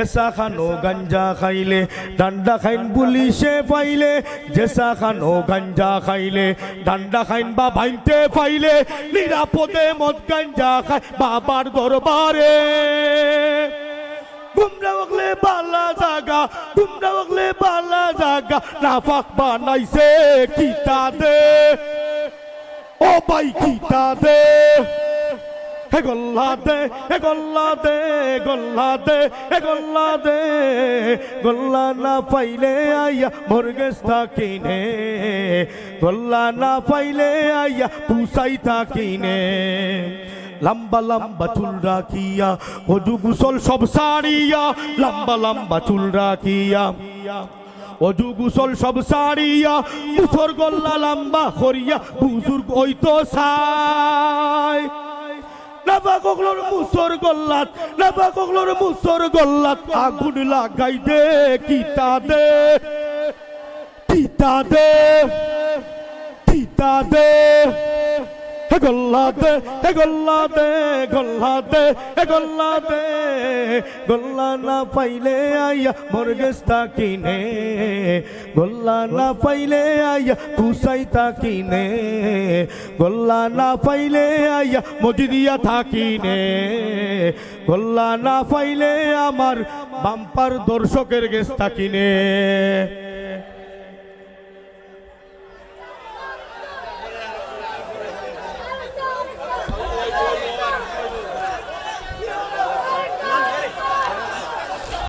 জেসা খানো গাঞ্জা খাইলে ডান্ডা খাইন পুলিশে পাইলে জেসা খানো গাঞ্জা খাইলে ডান্ডা খাইন বা ভাইনতে পাইলে নিরাপদে মদ গাঞ্জা খায় বাবার দরবারে গুমরা বগলে বালা জাগা গুমরা বগলে বালা জাগা নাফাক বানাইছে কিতা দে ও ভাই কিতা দে হে গল্লা দে হে গল্লা দে গল্লা দে হে গল্লা দে। গল্লা না পাইলে আইয়া মরগেস থাকিনে গোল্লা না পাইলে আইয়া পুসাই থাকিনে লম্বা লম্বা চুল রাখিয়া, অজু গুসল সব সারিয়া। লম্বা লম্বা চুল রাখিয়া, অজু গুসল সব সারিয়া। মুসর গল্লা লম্বা করিয়া, বুজুর্গ ওই তো সাই নাবা কগলোর মুসর গল্লাত নাবা কগলোর মুসর গল্লাত, আগুন লাগাই দে কিতা দে কিতা দে কিতা দে। হে গল্লা দে হে গল্লা দে গল্লা হে গল্লা না পাইলে আইয়া মরগেস কিনে, গোল্লা না পাইলে আইয়া তুসাই কিনে, গল্লা না পাইলে আইয়া মজিদিয়া থাকিনে গল্লা না পাইলে আমার বাম্পার দর্শকের গেস থাকিনে